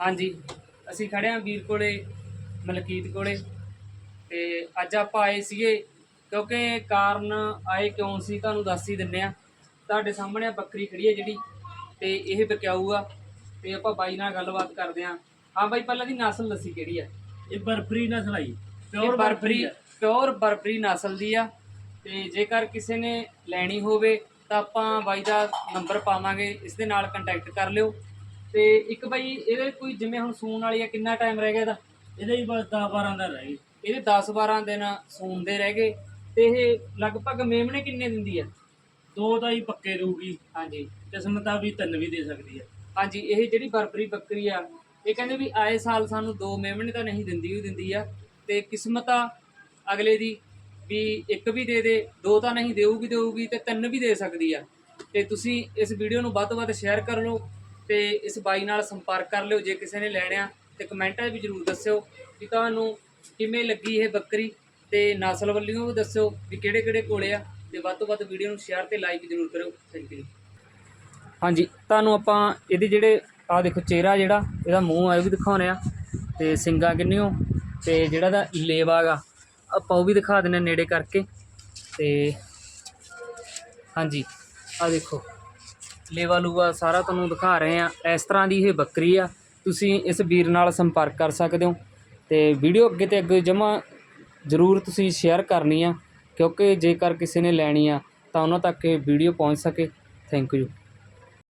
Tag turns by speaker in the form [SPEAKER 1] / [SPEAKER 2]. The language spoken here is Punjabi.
[SPEAKER 1] ਹਾਂਜੀ ਅਸੀਂ ਖੜੇ ਆਂ ਵੀਰ ਕੋਲੇ ਮਲਕੀਤ ਕੋਲੇ। ਤੇ ਅੱਜ ਆਪਾਂ ਆਏ ਸੀਗੇ ਕਿਉਂਕਿ ਕਾਰਨ ਆਏ ਕਿਉਂ ਸੀ ਤੁਹਾਨੂੰ ਦੱਸ ਹੀ ਦਿੰਨੇ ਆ ਤੁਹਾਡੇ ਸਾਹਮਣੇ ਆ ਬੱਕਰੀ ਖੜੀ ਹੈ ਜਿਹੜੀ ਤੇ ਇਹ ਵਿਕਿਆਊ ਆ ਤੇ ਆਪਾਂ ਬਾਈ ਨਾਲ ਗੱਲਬਾਤ ਕਰਦੇ ਆਂ ਹਾਂ ਬਾਈ ਪਹਿਲਾਂ ਦੀ ਨਸਲ ਦੱਸੀ ਕਿਹੜੀ ਆ?
[SPEAKER 2] ਇਹ ਬਰਫਰੀ ਨਸਲ ਆਈ ਪਿਓਰ
[SPEAKER 1] ਬਰਬਰੀ ਪਿਓਰ ਬਰਬਰੀ ਨਸਲ ਦੀ ਆ। ਤੇ ਜੇਕਰ ਕਿਸੇ ਨੇ ਲੈਣੀ ਹੋਵੇ ਤਾਂ ਆਪਾਂ ਬਾਈ ਦਾ ਨੰਬਰ ਪਾਵਾਂਗੇ। ਇਸ ਦੇ ਨਾਲ ਕੰਟੈਕਟ ਕਰ ਲਿਓ। ਤੇ ਇੱਕ ਬਾਈ ਇਹਦੇ ਕੋਈ ਜਿਵੇਂ ਹੁਣ ਸੂਣ ਵਾਲੀ ਆ ਕਿੰਨਾ ਟਾਈਮ ਰਹਿ ਗਿਆ ਇਹਦਾ?
[SPEAKER 2] ਇਹਦੇ ਹੀ ਬਸ 10 12 ਦਾ ਰਹਿ ਗਈ
[SPEAKER 1] ਇਹਦੇ 10 12 ਦਿਨ ਸੂਣ ਦੇ ਰਹਿ ਗਏ। ਤੇ ਇਹ ਲਗਭਗ ਮੇਮਣੇ ਕਿੰਨੇ ਦਿੰਦੀ ਆ?
[SPEAKER 2] ਦੋ ਤਾਂ ਹੀ ਪੱਕੇ ਦਊਗੀ।
[SPEAKER 1] ਹਾਂਜੀ।
[SPEAKER 2] ਕਿਸਮਤਾਂ ਵੀ ਤਿੰਨ ਵੀ ਦੇ ਸਕਦੀ ਹੈ
[SPEAKER 1] ਹਾਂਜੀ ਇਹ ਜਿਹੜੀ ਬਰਬਰੀ ਬੱਕਰੀ ਆ ਇਹ ਕਹਿੰਦੇ ਵੀ ਆਏ ਸਾਲ ਸਾਨੂੰ ਦੋ ਮੇਮਣੇ ਤਾਂ ਨਹੀਂ ਦਿੰਦੀ ਹੀ ਦਿੰਦੀ ਆ। ਤੇ ਕਿਸਮਤ ਆ ਅਗਲੇ ਦੀ ਵੀ ਇੱਕ ਵੀ ਦੇ ਦੇ ਦੋ ਤਾਂ ਨਹੀਂ ਦੇਊਗੀ ਦੇਊਗੀ ਤੇ ਤਿੰਨ ਵੀ ਦੇ ਸਕਦੀ ਆ। ਤੇ ਤੁਸੀਂ ਇਸ ਵੀਡੀਓ ਨੂੰ ਵੱਧ ਤੋਂ ਵੱਧ ਸ਼ੇਅਰ ਕਰ ਲਓ। ਤੇ ਇਸ ਬਾਈ ਨਾਲ ਸੰਪਰਕ ਕਰ ਲਿਓ ਜੇ ਕਿਸੇ ਨੇ ਲੈਣਿਆ ਤੇ ਕਮੈਂਟਾਂ 'ਚ ਵੀ ਜਰੂਰ ਦੱਸਿਓ ਕਿ ਤੁਹਾਨੂੰ ਕਿਵੇਂ ਲੱਗੀ ਇਹ ਬੱਕਰੀ ਤੇ ਨਸਲ ਵੱਲੋਂ ਵੀ ਦੱਸਿਓ ਵੀ ਕਿਹੜੇ ਕਿਹੜੇ ਕੋਲੇ ਆ ਤੇ ਵੱਧ ਤੋਂ ਵੱਧ ਵੀਡੀਓ ਨੂੰ ਸ਼ੇਅਰ ਤੇ ਲਾਈਕ ਜਰੂਰ ਕਰਿਓ। ਥੈਂਕ ਯੂ ਹਾਂਜੀ, ਤੁਹਾਨੂੰ ਆਪਾਂ ਇਹਦੇ ਜਿਹੜੇ ਆ ਦੇਖੋ ਚਿਹਰਾ ਜਿਹੜਾ, ਇਹਦਾ ਮੂੰਹ ਆ ਉਹ ਵੀ ਦਿਖਾਉਣੇ ਆ। ਤੇ ਸਿੰਗਾ ਕਿੰਨੀਓ ਤੇ ਜਿਹੜਾ ਦਾ ਲੇਵਾ ਆਪਾਂ ਉਹ ਵੀ ਦਿਖਾ ਦਿੰਨੇ ਨੇੜੇ ਕਰਕੇ। ਤੇ ਹਾਂਜੀ ਆ ਦੇਖੋ। ਲੇਵਾ ਲੂਆ ਸਾਰਾ ਤੁਹਾਨੂੰ ਦਿਖਾ ਰਹੇ ਆ ਇਸ ਤਰ੍ਹਾਂ ਦੀ ਇਹ ਬੱਕਰੀ ਆ। ਤੁਸੀਂ ਇਸ ਵੀਰ ਨਾਲ ਸੰਪਰਕ ਕਰ ਸਕਦੇ ਹੋ। ਤੇ ਵੀਡੀਓ ਅੱਗੇ ਤੇ ਅੱਗੇ ਜਮਾ ਜ਼ਰੂਰ ਤੁਸੀਂ ਸ਼ੇਅਰ ਕਰਨੀ ਆ। ਕਿਉਂਕਿ ਜੇਕਰ ਕਿਸੇ ਨੇ ਲੈਣੀ ਆ, ਤਾਂ ਉਹਨਾਂ ਤੱਕ ਇਹ ਵੀਡੀਓ ਪਹੁੰਚ ਸਕੇ। Thank you.